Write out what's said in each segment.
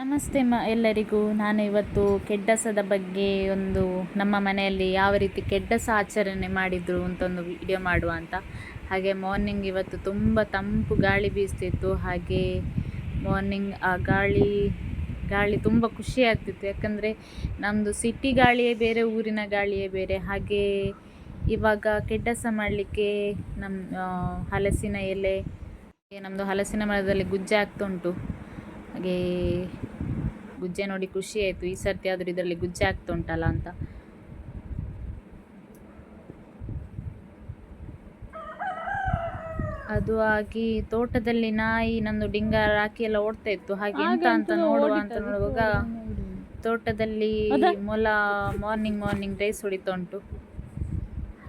ನಮಸ್ತೆ ಮ ಎಲ್ಲರಿಗೂ. ನಾನು ಇವತ್ತು ಕೆಡ್ಡಸದ ಬಗ್ಗೆ ಒಂದು ನಮ್ಮ ಮನೆಯಲ್ಲಿ ಯಾವ ರೀತಿ ಕೆಡ್ಡಸ ಆಚರಣೆ ಮಾಡಿದರು ಅಂತ ಒಂದು ವಿಡಿಯೋ ಮಾಡುವ ಅಂತ. ಹಾಗೆ ಮಾರ್ನಿಂಗ್ ಇವತ್ತು ತುಂಬ ತಂಪು ಗಾಳಿ ಬೀಸ್ತಿತ್ತು. ಹಾಗೆ ಮಾರ್ನಿಂಗ್ ಆ ಗಾಳಿ ಗಾಳಿ ತುಂಬ ಖುಷಿ ಆಗ್ತಿತ್ತು. ಯಾಕಂದರೆ ನಮ್ಮದು ಸಿಟಿ ಗಾಳಿಯೇ ಬೇರೆ, ಊರಿನ ಗಾಳಿಯೇ ಬೇರೆ. ಹಾಗೆ ಇವಾಗ ಕೆಡ್ಡಸ ಮಾಡಲಿಕ್ಕೆ ನಮ್ಮ ಹಲಸಿನ ಎಲೆ ನಮ್ಮದು ಹಲಸಿನ ಮರದಲ್ಲಿ ಗುಜ್ಜೆ ಆಗ್ತಾ ಉಂಟು. ಹಾಗೆ ಗುಜ್ಜೆ ನೋಡಿ ಖುಷಿ ಆಯಿತು. ಈ ಸರ್ತಿ ಆದರೂ ಇದರಲ್ಲಿ ಗುಜ್ಜೆ ಆಗ್ತಾ ಉಂಟಲ್ಲ ಅಂತ. ಅದು ಆಗಿ ತೋಟದಲ್ಲಿ ನಾಯಿ ನಂದು ಡಿಂಗ ರಾಕಿ ಎಲ್ಲ ಓಡ್ತಾ ಇತ್ತು. ಹಾಗೆ ಎಂತ ಅಂತ ನೋಡುವ ಅಂತ ನೋಡುವಾಗ ತೋಟದಲ್ಲಿ ಮೊಲ ಮಾರ್ನಿಂಗ್ ಮಾರ್ನಿಂಗ್ ರೈಸ್ ಹೊಡಿತಾ ಉಂಟು.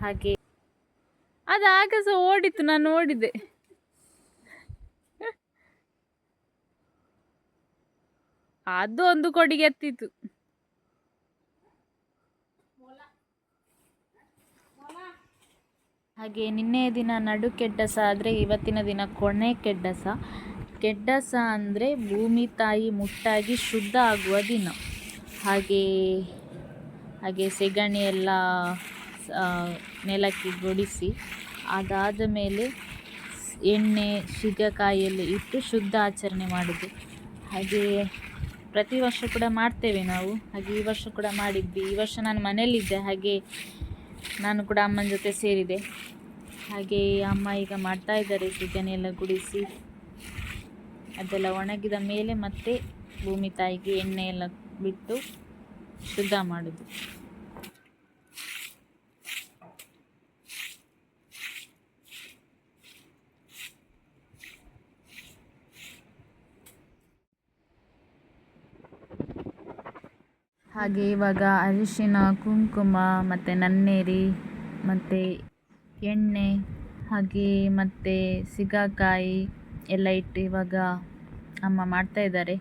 ಹಾಗೆ ಅದು ಆಗ ಸಹ ಓಡಿತ್ತು ನಾನು ನೋಡಿದೆ. ಅದು ಒಂದು ಕೊಡುಗೆ ಎತ್ತಿತ್ತು. ಹಾಗೆ ನಿನ್ನೆಯ ದಿನ ನಡು ಕೆಡ್ಡಸ ಆದರೆ ಇವತ್ತಿನ ದಿನ ಕೊನೆ ಕೆಡ್ಡಸ. ಕೆಡ್ಡಸ ಅಂದರೆ ಭೂಮಿ, ತಾಯಿ, ಮುಟ್ಟಾಗಿ ಶುದ್ಧ ಆಗುವ ದಿನ. ಹಾಗೆ ಹಾಗೆ ಸೆಗಣಿ ಎಲ್ಲ ನೆಲಕ್ಕೆ ಗುಡಿಸಿ ಅದಾದ ಮೇಲೆ ಎಣ್ಣೆ ಶಿಗಕಾಯಿಯಲ್ಲಿ ಇಟ್ಟು ಶುದ್ಧ ಆಚರಣೆ ಮಾಡಿದೆ. ಹಾಗೆ ಪ್ರತಿ ವರ್ಷ ಕೂಡ ಮಾಡ್ತೇವೆ ನಾವು. ಹಾಗೆ ಈ ವರ್ಷ ಕೂಡ ಮಾಡಿದ್ವಿ. ಈ ವರ್ಷ ನಾನು ಮನೆಯಲ್ಲಿದ್ದೆ. ಹಾಗೆ ನಾನು ಕೂಡ ಅಮ್ಮನ ಜೊತೆ ಸೇರಿದೆ. ಹಾಗೆ ಅಮ್ಮ ಈಗ ಮಾಡ್ತಾ ಇದ್ದಾರೆ. ಸೀಗಣಿ ಎಲ್ಲ ಗುಡಿಸಿ ಅದೆಲ್ಲ ಒಣಗಿದ ಮೇಲೆ ಮತ್ತೆ ಭೂಮಿ ತಾಯಿಗೆ ಎಣ್ಣೆ ಎಲ್ಲ ಬಿಟ್ಟು ಶುದ್ಧ ಮಾಡೋದು. ಹಾಗೆ ಇವಾಗ ಅರಿಶಿನ ಕುಂಕುಮ ಮತ್ತು ನನ್ನೇರಿ ಮತ್ತು ಎಣ್ಣೆ ಹಾಗೆ ಮತ್ತು ಸಿಗಾಕಾಯಿ ಎಲ್ಲ ಇಟ್ಟು ಇವಾಗ ಅಮ್ಮ ಮಾಡ್ತಾ ಇದ್ದಾರೆ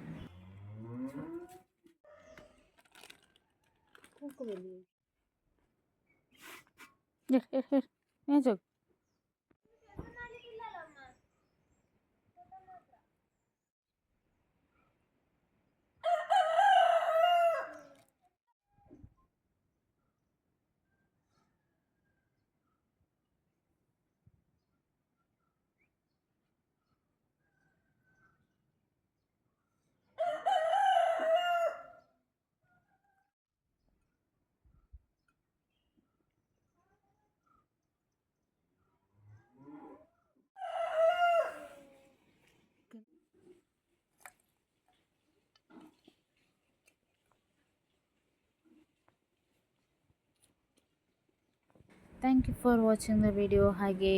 thank you for watching the video ಹಾಗೆ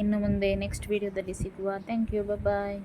ಇನ್ನು ಮುಂದೆ ನೆಕ್ಸ್ಟ್ ವಿಡಿಯೋದಲ್ಲಿ ಸಿಗುವ. Thank you bye